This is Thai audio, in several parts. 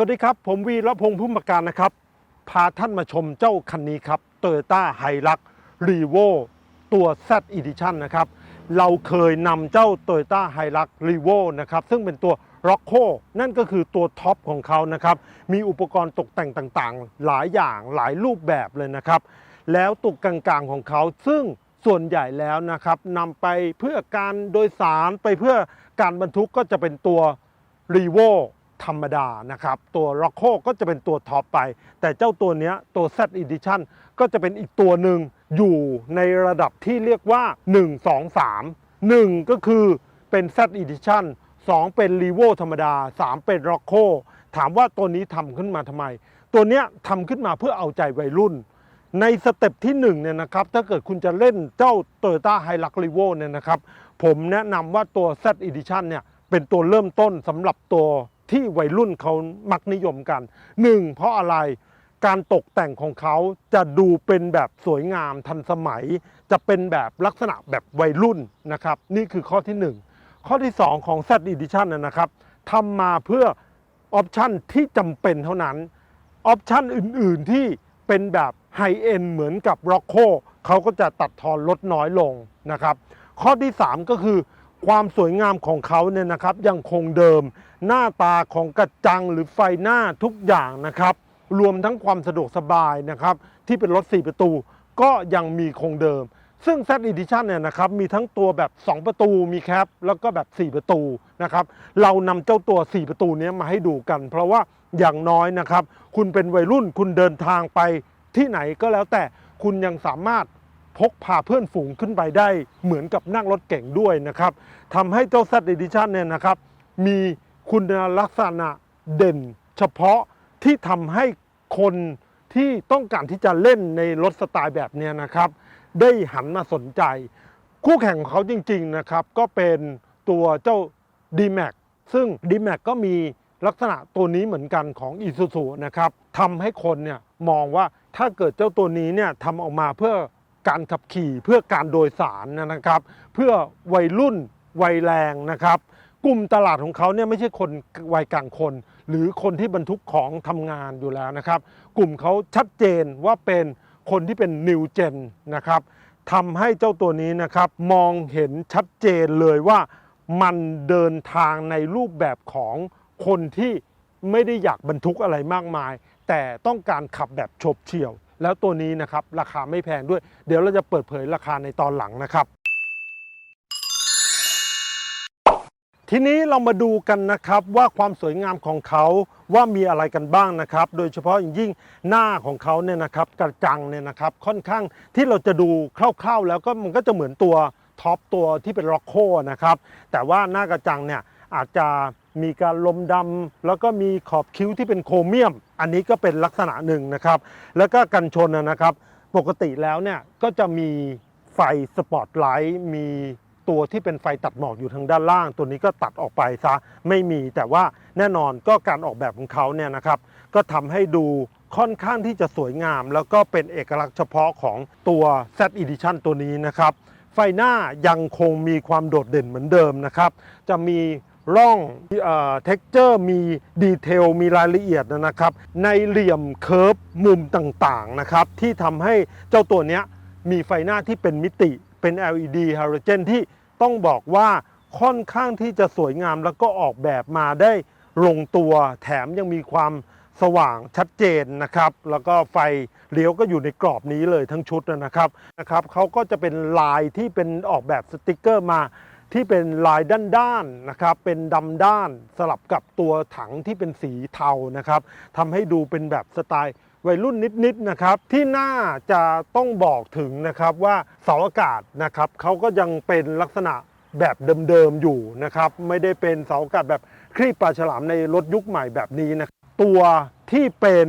สวัสดีครับ ผมวีระพงษ์พุ่มประการนะครับ พาท่านมาชมเจ้าคันนี้ครับ Toyota h i l u x r e v o ตัว Z Edition นะครับ เราเคยนำเจ้า Toyota h i l u x r e v o นะครับ ซึ่งเป็นตัว r o c k o นั่นก็คือตัวท็อปของเขานะครับ มีอุปกรณ์ตกแต่งต่างๆ หลายอย่างหลายรูปแบบเลยนะครับ แล้วตุกกลางๆของเขาซึ่งส่วนใหญ่แล้วนะครับนำไปเพื่อการโดยสารไปเพื่อการบรรทุกก็จะเป็นตัวรีโว ธรรมดานะครับ ตัว r o c k o ก็จะเป็นตัวท็อปไป แต่เจ้าตัวนี้ตัว Z Edition ก็จะเป็นอีกตัวหนึ่งอยู่ในระดับที่เรียกว่า 1 2 3 1 ก็คือเป็น Z Edition 2 เป็น r e v o ธรรมดา 3 เป็น r o c k o ถามว่าตัวนี้ทำขึ้นมาทำไม ตัวนี้ทำขึ้นมาเพื่อเอาใจวัยรุ่น ในสเต็ปที่1เนี่ยนะครับถ้าเกิดคุณจะเล่นเจ้า Toyota h i l u x r e v o เนี่ยนะครับผมแนะนำว่าตัว Z Edition เนี่ยเป็นตัวเริ่มต้นสำหรับตัว ที่วัยรุ่นเขามักนิยมกัน 1. เพราะอะไรการตกแต่งของเขาจะดูเป็นแบบสวยงามทันสมัย จะเป็นแบบลักษณะแบบวัยรุ่นนะครับ นี่คือข้อที่ 1 ข้อที่ 2 ของ Z Edition นะนะครับทำมาเพื่อออปชันที่จำเป็นเท่านั้นออปชันอื่น ๆ ที่เป็นแบบไฮเอ็นเหมือนกับ r o c k o เขาก็จะตัดทอนลดน้อยลงนะครับ ข้อที่ 3 ก็คือ ความสวยงามของเขาเนี่ยนะครับยังคงเดิม หน้าตาของกระจังหรือไฟหน้าทุกอย่างนะครับ รวมทั้งความสะดวกสบายนะครับ ที่เป็นรถ 4 ประตูก็ยังมีคงเดิม ซึ่ง Z Edition เนี่ยนะครับมีทั้งตัวแบบ 2 ประตูมีแคปแล้วก็แบบ 4 ประตูนะครับ เรานำเจ้าตัว 4 ประตูนี้มาให้ดูกัน เพราะว่าอย่างน้อยนะครับ คุณเป็นวัยรุ่นคุณเดินทางไปที่ไหนก็แล้วแต่คุณยังสามารถ พกพาเพื่อนฝูงขึ้นไปได้เหมือนกับนั่งรถเก่งด้วยนะครับทำให้เจ้า Z Edition เนี่ยนะครับ มีคุณลักษณะเด่นเฉพาะที่ทำให้คนที่ต้องการที่จะเล่นในรถสไตล์แบบเนี้ยนะครับ ได้หันมาสนใจ คู่แข่งของเขาจริงๆนะครับ ก็เป็นตัวเจ้า D-Max ซึ่ง D-Max ก็มีลักษณะตัวนี้เหมือนกันของ Isuzu นะครับทำให้คนเนี่ยมองว่าถ้าเกิดเจ้าตัวนี้เนี่ยทำออกมาเพื่อ การขับขี่เพื่อการโดยสารนะครับ เพื่อวัยรุ่นวัยแรงนะครับ กลุ่มตลาดของเขาเนี่ยไม่ใช่คนวัยกลางคน หรือคนที่บรรทุกของทำงานอยู่แล้วนะครับ กลุ่มเขาชัดเจนว่าเป็นคนที่เป็นนิวเจนนะครับทำให้เจ้าตัวนี้นะครับมองเห็นชัดเจนเลยว่ามันเดินทางในรูปแบบของคนที่ไม่ได้อยากบรรทุกอะไรมากมาย แต่ต้องการขับแบบโฉบเฉี่ยว แล้วตัวนี้นะครับราคาไม่แพงด้วย เดี๋ยวเราจะเปิดเผยราคาในตอนหลังนะครับ ทีนี้เรามาดูกันนะครับว่าความสวยงามของเขาว่ามีอะไรกันบ้างนะครับ โดยเฉพาะอย่างยิ่งหน้าของเขาเนี่ยนะครับกระจังเนี่ยนะครับค่อนข้างที่เราจะดูคร่าวๆ แล้วก็มันก็จะเหมือนตัวท็อปตัวที่เป็นร็อกโคนะครับแต่ว่าหน้ากระจังเนี่ยอาจจะ มีการลมดำแล้วก็มีขอบคิ้วที่เป็นโครเมียม อันนี้ก็เป็นลักษณะหนึ่งนะครับ แล้วก็กันชนนะครับ ปกติแล้วเนี่ยก็จะมีไฟสปอตไลท์มีตัวที่เป็นไฟตัดหมอกอยู่ทางด้านล่าง ตัวนี้ก็ตัดออกไปซะไม่มีแต่ว่าแน่นอนก็การออกแบบของเขาเนี่ยนะครับก็ทำให้ดูค่อนข้างที่จะสวยงาม แล้วก็เป็นเอกลักษณ์เฉพาะของตัว Z Edition ตัวนี้นะครับ ไฟหน้ายังคงมีความโดดเด่นเหมือนเดิมนะครับ จะมี ร่องเท็กเจอร์มีดีเทลมีรายละเอียดนะครับ ในเหลี่ยมเคิร์ฟมุมต่างๆนะครับ ที่ทำให้เจ้าตัวนี้มีไฟหน้าที่เป็นมิติเป็น LED halogen ที่ต้องบอกว่าค่อนข้างที่จะสวยงามแล้วก็ออกแบบมาได้ลงตัวแถมยังมีความสว่างชัดเจนนะครับ แล้วก็ไฟเลี้ยวก็อยู่ในกรอบนี้เลยทั้งชุดนะครับนะครับเขาก็จะเป็นลายที่เป็นออกแบบสติกเกอร์มา ที่เป็นลายด้านๆนะครับ เป็นดำด้านสลับกับตัวถังที่เป็นสีเทานะครับทำให้ดูเป็นแบบสไตล์วัยรุ่นนิดๆนะครับ ที่น่าจะต้องบอกถึงนะครับว่าเสาอากาศนะครับเขาก็ยังเป็นลักษณะแบบเดิมๆอยู่นะครับ ไม่ได้เป็นเสาอากาศแบบครีบปลาฉลามในรถยุคใหม่แบบนี้นะตัวที่เป็น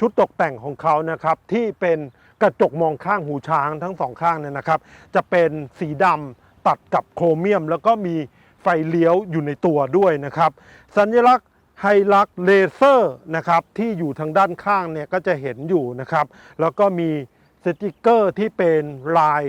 ชุดตกแต่งของเขานะครับ ที่เป็นกระจกมองข้างหูช้างทั้งสองข้างเนี่ยนะครับ จะเป็นสีดำ ตัดกับโครเมียม แล้วก็มีไฟเลี้ยวอยู่ในตัวด้วยนะครับ สัญลักษณ์ไฮลักเลเซอร์นะครับที่อยู่ทางด้านข้างเนี่ยก็จะเห็นอยู่นะครับ แล้วก็มีสติกเกอร์ที่เป็นลาย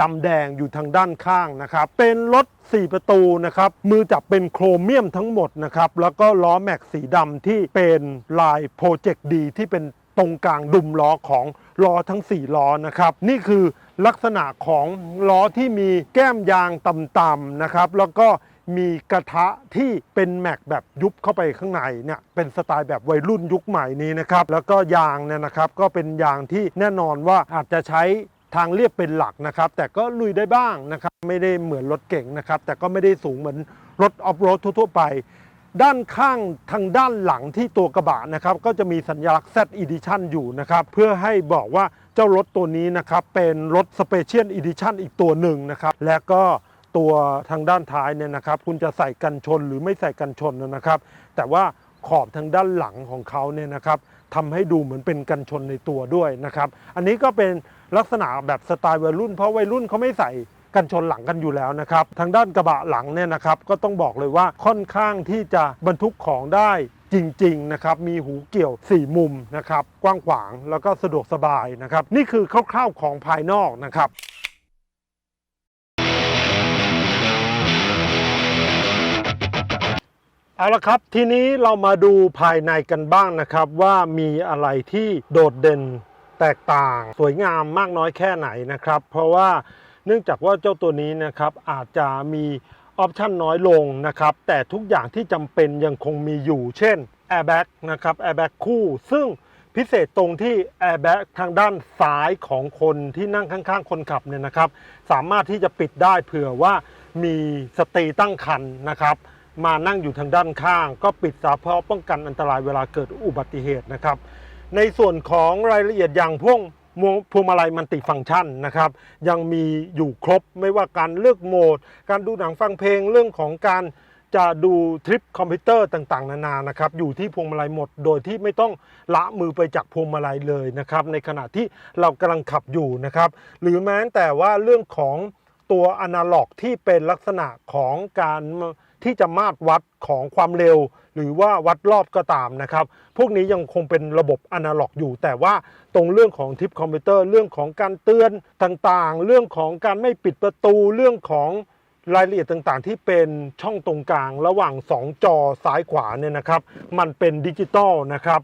ดำแดงอยู่ทางด้านข้างนะครับ เป็นรถ 4 ประตูนะครับ มือจับเป็นโครเมียมทั้งหมดนะครับ แล้วก็ล้อแม็กสีดำที่เป็นลายโปรเจกต์ดีที่เป็น ตรงกลางดุมล้อของล้อทั้ง 4 ล้อนะครับ นี่คือลักษณะของล้อที่มีแก้มยางต่ำๆนะครับ แล้วก็มีกระทะที่เป็นแม็กแบบยุบเข้าไปข้างในเนี่ยเป็นสไตล์แบบวัยรุ่นยุคใหม่นี้นะครับ แล้วก็ยางเนี่ยนะครับก็เป็นยางที่แน่นอนว่าอาจจะใช้ทางเรียบเป็นหลักนะครับ แต่ก็ลุยได้บ้างนะครับ ไม่ได้เหมือนรถเก๋งนะครับ แต่ก็ไม่ได้สูงเหมือนรถออฟโรดทั่วๆไป ด้านข้างทางด้านหลังที่ตัวกระบะนะครับ ก็จะมีสัญลักษณ์ Z Edition อยู่นะครับ เพื่อให้บอกว่าเจ้ารถตัวนี้นะครับ เป็นรถ Special Edition อีกตัวหนึ่งนะครับ และก็ตัวทางด้านท้ายเนี่ยนะครับ คุณจะใส่กันชนหรือไม่ใส่กันชนนะครับ แต่ว่าขอบทางด้านหลังของเขาเนี่ยนะครับทำให้ดูเหมือนเป็นกันชนในตัวด้วยนะครับ อันนี้ก็เป็นลักษณะแบบสไตล์วัยรุ่น เพราะวัยรุ่นเขาไม่ใส่ กันชนหลังกันอยู่แล้วนะครับ ทางด้านกระบะหลังเนี่ยนะครับก็ต้องบอกเลยว่าค่อนข้างที่จะบรรทุกของได้จริงๆนะครับมีหูเกี่ยว 4 มุมนะครับกว้างขวางแล้วก็สะดวกสบายนะครับ นี่คือคร่าวๆของภายนอกนะครับเอาละครับ ทีนี้เรามาดูภายในกันบ้างนะครับว่ามีอะไรที่โดดเด่นแตกต่าง สวยงามมากน้อยแค่ไหนนะครับ เพราะว่า เนื่องจากว่าเจ้าตัวนี้นะครับอาจจะมีออปชันน้อยลงนะครับ แต่ทุกอย่างที่จำเป็นยังคงมีอยู่ เช่น Airbag นะครับ Airbag คู่ ซึ่งพิเศษตรงที่ Airbag ทางด้านซ้ายของคนที่นั่งข้างๆ คนขับเนี่ยนะครับ สามารถที่จะปิดได้เผื่อว่ามีสตรีตั้งครรภ์นะครับมานั่งอยู่ทางด้านข้าง ก็ปิดซะเพาะป้องกันอันตรายเวลาเกิดอุบัติเหตุนะครับ ในส่วนของรายละเอียดอย่างพวกพวง พวงมาลัยมันติฟังก์ชันนะครับ ยังมีอยู่ครบไม่ว่าการเลือกโหมด การดูหนังฟังเพลงเรื่องของการจะดูทริปคอมพิวเตอร์ต่างๆ นานานะครับอยู่ที่พวงมาลัยหมด โดยที่ไม่ต้องละมือไปจากพวงมาลัยเลยนะครับ ในขณะที่เรากำลังขับอยู่นะครับ หรือแม้แต่ว่าเรื่องของตัวอนาล็อกที่เป็นลักษณะของการที่จะมาตรวัดของความเร็ว หรือว่าวัดรอบก็ตามนะครับ พวกนี้ยังคงเป็นระบบอนาล็อกอยู่ แต่ว่าตรงเรื่องของทิปคอมพิวเตอร์เรื่องของการเตือนต่างๆ เรื่องของการไม่ปิดประตูเรื่องของรายละเอียดต่างๆ ที่เป็นช่องตรงกลางระหว่าง 2 จอซ้ายขวาเนี่ยนะครับ มันเป็นดิจิตอลนะครับ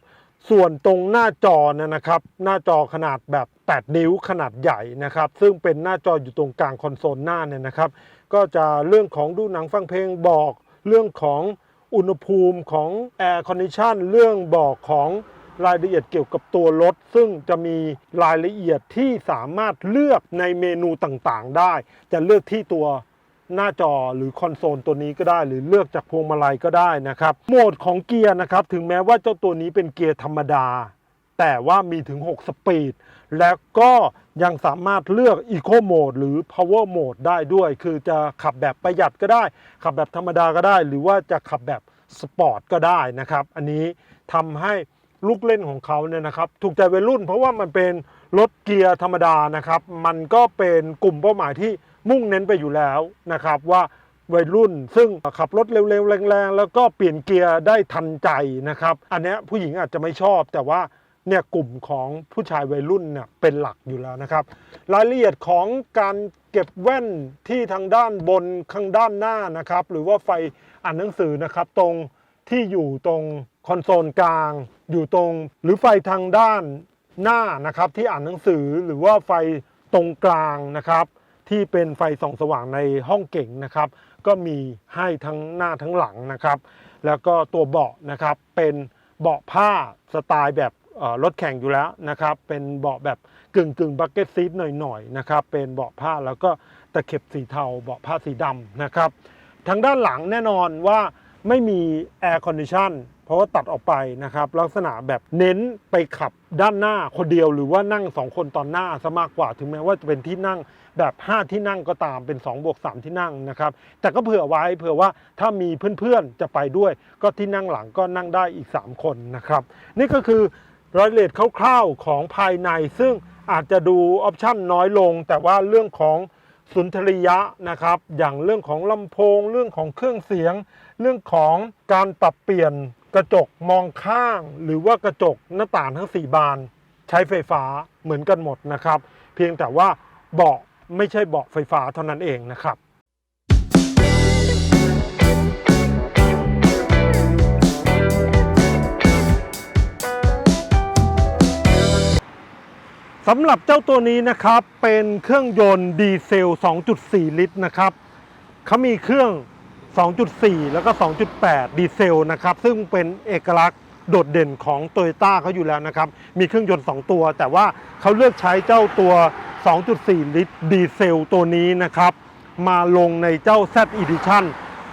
ส่วนตรงหน้าจอเนี่ยนะครับ หน้าจอขนาดแบบ 8 นิ้วขนาดใหญ่นะครับ ซึ่งเป็นหน้าจออยู่ตรงกลางคอนโซลหน้าเนี่ยนะครับ ก็จะเรื่องของดูหนังฟังเพลงบอก เรื่องของ อุณหภูมิของแอร์คอนดิชันเรื่องบอกของรายละเอียดเกี่ยวกับตัวรถ ซึ่งจะมีรายละเอียดที่สามารถเลือกในเมนูต่างๆ ได้ จะเลือกที่ตัวหน้าจอหรือคอนโซลตัวนี้ก็ได้ หรือเลือกจากพวงมาลัยก็ได้นะครับโหมดของเกียร์นะครับถึงแม้ว่าเจ้าตัวนี้เป็นเกียร์ธรรมดา แต่ว่ามีถึง 6 สปีด แล้วก็ ยังสามารถเลือก Eco Mode หรือ Power Mode ได้ด้วย คือจะขับแบบประหยัดก็ได้ ขับแบบธรรมดาก็ได้ หรือว่าจะขับแบบสปอร์ตก็ได้นะครับ อันนี้ทำให้ลูกเล่นของเขาเนี่ยนะครับ ถูกใจวัยรุ่น เพราะว่ามันเป็นรถเกียร์ธรรมดานะครับ มันก็เป็นกลุ่มเป้าหมายที่มุ่งเน้นไปอยู่แล้วนะครับว่าวัยรุ่น ซึ่งขับรถเร็วๆแรงๆ แล้วก็เปลี่ยนเกียร์ได้ทันใจนะครับ อันนี้ผู้หญิงอาจจะไม่ชอบแต่ว่า เนี่ยกลุ่มของผู้ชายวัยรุ่นเนี่ยเป็นหลักอยู่แล้วนะครับ รายละเอียดของการเก็บแว่นที่ทางด้านบนข้างด้านหน้านะครับ หรือว่าไฟอ่านหนังสือนะครับ ตรงที่อยู่ตรงคอนโซลกลาง อยู่ตรง หรือไฟทางด้านหน้านะครับ ที่อ่านหนังสือหรือว่าไฟตรงกลางนะครับ ที่เป็นไฟส่องสว่างในห้องเก่งนะครับ ก็มีให้ทั้งหน้าทั้งหลังนะครับ แล้วก็ตัวเบาะนะครับเป็นเบาะผ้าสไตล์แบบ รถแข่งอยู่แล้วนะครับ เป็นเบาะแบบกึ่งกึ่งบักเก็ตซีทหน่อยๆนะครับ เป็นเบาะผ้าแล้วก็ตะเข็บสีเทาเบาะผ้าสีดำนะครับ ทางด้านหลังแน่นอนว่าไม่มีแอร์คอนดิชันเพราะว่าตัดออกไปนะครับ ลักษณะแบบเน้นไปขับด้านหน้าคนเดียวหรือว่านั่ง 2 คนตอนหน้าซะมากกว่าถึงแม้ว่าจะเป็นที่นั่งแบบ 5 ที่นั่งก็ตามเป็น2บวก3ที่นั่งนะครับ แต่ก็เผื่อไว้เผื่อว่าถ้ามีเพื่อนๆจะไปด้วย ก็ที่นั่งหลังก็นั่งได้อีก 3 คนนะครับ นี่ก็คือ รายละเอียดคร่าวๆของภายใน ซึ่งอาจจะดูออปชั่นน้อยลง แต่ว่าเรื่องของสุนทรียะนะครับ อย่างเรื่องของลำโพง เรื่องของเครื่องเสียง เรื่องของการปรับเปลี่ยนกระจกมองข้าง หรือว่ากระจกหน้าต่างทั้ง 4 บาน ใช้ไฟฟ้าเหมือนกันหมดนะครับ เพียงแต่ว่าเบาะไม่ใช่เบาะไฟฟ้าเท่านั้นเองนะครับ สำหรับเจ้าตัวนี้นะครับเป็นเครื่องยนต์ดีเซล 2.4 ลิตรนะครับเขามีเครื่อง 2.4 แล้วก็ 2.8 ดีเซลนะครับซึ่งเป็นเอกลักษณ์โดดเด่นของโตโยต้าเขาอยู่แล้วนะครับ มีเครื่องยนต์ 2 ตัว แต่ว่าเขาเลือกใช้เจ้าตัว 2.4 ลิตรดีเซลตัวนี้นะครับ มาลงในเจ้า Z Edition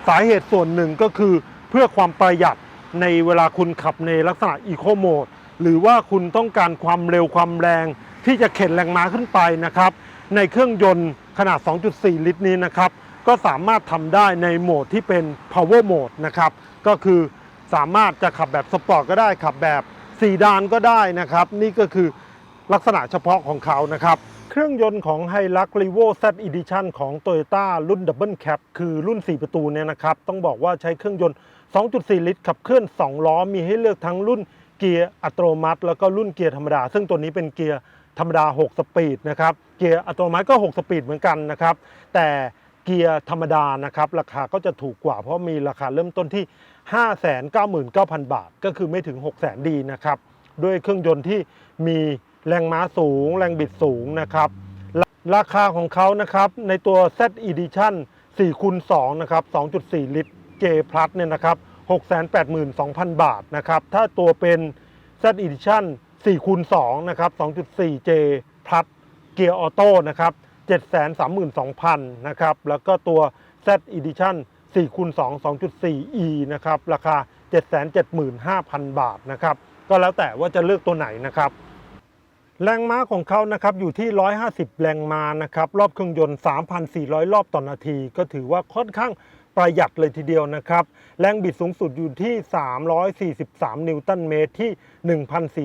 สาเหตุส่วนหนึ่งก็คือเพื่อความประหยัดในเวลาคุณขับในลักษณะ Eco Mode หรือว่าคุณต้องการความเร็วความแรง ที่จะเข็นแรงม้าขึ้นไปนะครับในเครื่องยนต์ขนาด 2.4 ลิตรนี้นะครับก็สามารถทำได้ในโหมดที่เป็น power mode นะครับก็คือสามารถจะขับแบบสปอร์ตก็ได้ขับแบบสีดานก็ได้นะครับ นี่ก็คือลักษณะเฉพาะของเขานะครับ เครื่องยนต์ของ h i l u x r e v o Z Edition ของ Toyota รุ่น Double Cab คือรุ่น 4 ประตูเนี่ยนะครับ ต้องบอกว่าใช้เครื่องยนต์ 2.4 ลิตร ขับเคลื่อน 2 ล้อ มีให้เลือกทั้งรุ่นเกียร์อัตโนมัติ แล้วก็รุ่นเกียร์ธรรมดา ซึ่งตัวนี้เป็นเกียร์ ธรรมดา 6 สปีดนะครับ เกียร์อัตโนมัติก็ 6 สปีดเหมือนกันนะครับ แต่เกียร์ธรรมดานะครับ ราคาก็จะถูกกว่าเพราะมีราคาเริ่มต้นที่ 599,000 บาท ก็คือไม่ถึง 600,000 ดีนะครับ ด้วยเครื่องยนต์ที่มีแรงม้าสูง แรงบิดสูงนะครับ ราคาของเขานะครับในตัว Z Edition 4คูณ2นะครับ 2.4 ลิตร J Plus เนี่ยนะครับ 682,000 บาทนะครับ ถ้าตัวเป็น Z Edition 4คูณ2นะครับ 2.4 J Plus เกียร์ออโต้นะครับ 732,000 นะครับ แล้วก็ตัว Z Edition 4คูณ2 2.4 E นะครับ ราคา 775,000 บาทนะครับ ก็แล้วแต่ว่าจะเลือกตัวไหนนะครับแรงม้าของเขานะครับอยู่ที่ 150 แรงม้านะครับ รอบเครื่องยนต์ 3,400 รอบต่อนาที ก็ถือว่าค่อนข้าง ประหยัดเลยทีเดียวนะครับ แรงบิดสูงสุดอยู่ที่ 343 นิวตันเมตรที่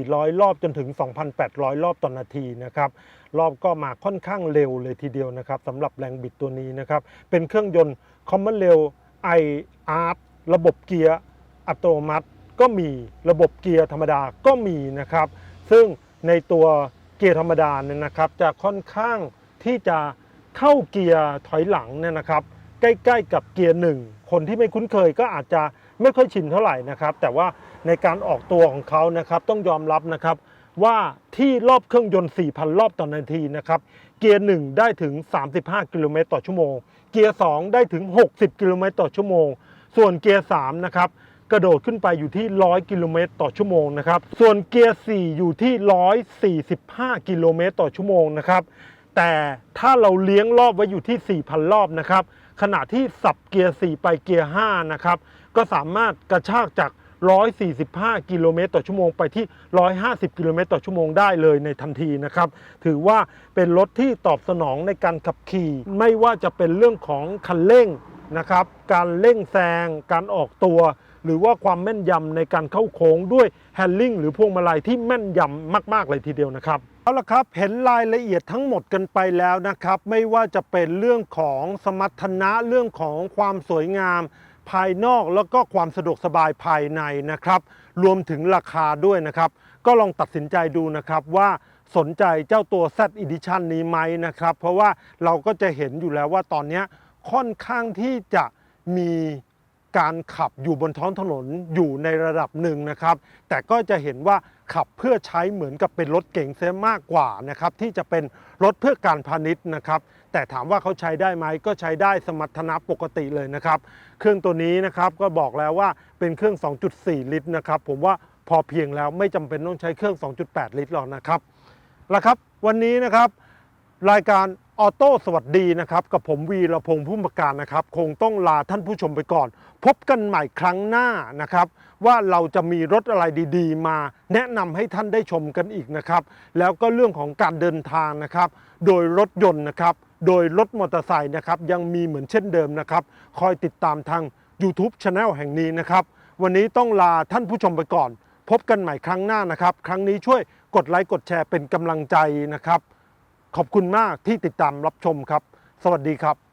1,400 รอบจนถึง 2,800 รอบต่อนาทีนะครับ รอบก็มาค่อนข้างเร็วเลยทีเดียวนะครับสำหรับแรงบิดตัวนี้นะครับ เป็นเครื่องยนต์ Common Rail i Art ระบบเกียร์อัตโนมัติก็มีระบบเกียร์ธรรมดาก็มีนะครับ ซึ่งในตัวเกียร์ธรรมดาเนี่ยนะครับ จะค่อนข้างที่จะเข้าเกียร์ถอยหลังเนี่ยนะครับ ใกล้ ๆ กับเกียร์หนึ่งคนที่ไม่คุ้นเคยก็อาจจะไม่ค่อยชินเท่าไหร่นะครับ แต่ว่าในการออกตัวของเขานะครับต้องยอมรับนะครับว่าที่รอบเครื่องยนต์ 4,000 รอบต่อนาทีนะครับ เกียร์ 1 ได้ถึง 35 กิโลเมตรต่อชั่วโมง เกียร์ 2 ได้ถึง 60 กิโลเมตรต่อชั่วโมง ส่วนเกียร์ 3 นะครับ กระโดดขึ้นไปอยู่ที่ 100 กิโลเมตรต่อชั่วโมงนะครับ ส่วนเกียร์ 4 อยู่ที่ 145 กิโลเมตรต่อชั่วโมงนะครับ แต่ถ้าเราเลี้ยงรอบไว้อยู่ที่ 4,000 รอบนะครับ ขณะที่สับเกียร์ 4 ไปเกียร์ 5 นะครับ ก็สามารถกระชากจาก 145 กิโลเมตรต่อชั่วโมงไปที่ 150 กิโลเมตรต่อชั่วโมงได้เลยในทันทีนะครับ ถือว่าเป็นรถที่ตอบสนองในการขับขี่ ไม่ว่าจะเป็นเรื่องของคันเร่งนะครับ การเร่งแซง การออกตัว หรือว่าความแม่นยำในการเข้าโค้งด้วยแฮนลิ่งหรือพวงมาลัยที่แม่นยำมาก ๆ เลยทีเดียวนะครับ เอาละครับเห็นรายละเอียดทั้งหมดกันไปแล้วนะครับ ไม่ว่าจะเป็นเรื่องของสมรรถนะเรื่องของความสวยงาม ภายนอกแล้วก็ความสะดวกสบายภายในนะครับ รวมถึงราคาด้วยนะครับ ก็ลองตัดสินใจดูนะครับว่าสนใจเจ้าตัว Z Edition นี้ไหมนะครับ เพราะว่าเราก็จะเห็นอยู่แล้วว่าตอนนี้ค่อนข้างที่จะมีการขับอยู่บนท้องถนนอยู่ในระดับหนึ่งนะครับ แต่ก็จะเห็นว่า ขับเพื่อใช้เหมือนกับเป็นรถเก๋งเสียมากกว่านะครับที่จะเป็นรถเพื่อการพาณิชย์นะครับแต่ถามว่าเขาใช้ได้ไหมก็ใช้ได้สมรรถนะปกติเลยนะครับ เครื่องตัวนี้นะครับก็บอกแล้วว่าเป็นเครื่อง 2.4 ลิตรนะครับผมว่าพอเพียงแล้วไม่จำเป็นต้องใช้เครื่อง 2.8 ลิตรหรอกนะครับละครับ วันนี้นะครับรายการ ออโต้สวัสดีนะครับ กับผมวีระพงษ์ผู้ประการนะครับ คงต้องลาท่านผู้ชมไปก่อน พบกันใหม่ครั้งหน้านะครับ ว่าเราจะมีรถอะไรดีๆ มา แนะนำให้ท่านได้ชมกันอีกนะครับ แล้วก็เรื่องของการเดินทางนะครับ โดยรถยนต์นะครับ โดยรถมอเตอร์ไซค์นะครับ ยังมีเหมือนเช่นเดิมนะครับ คอยติดตามทาง YouTube Channel แห่งนี้นะครับ วันนี้ต้องลาท่านผู้ชมไปก่อน พบกันใหม่ครั้งหน้านะครับ ครั้งนี้ช่วยกดไลค์กดแชร์เป็นกำลังใจนะครับ ขอบคุณมากที่ติดตามรับชมครับ สวัสดีครับ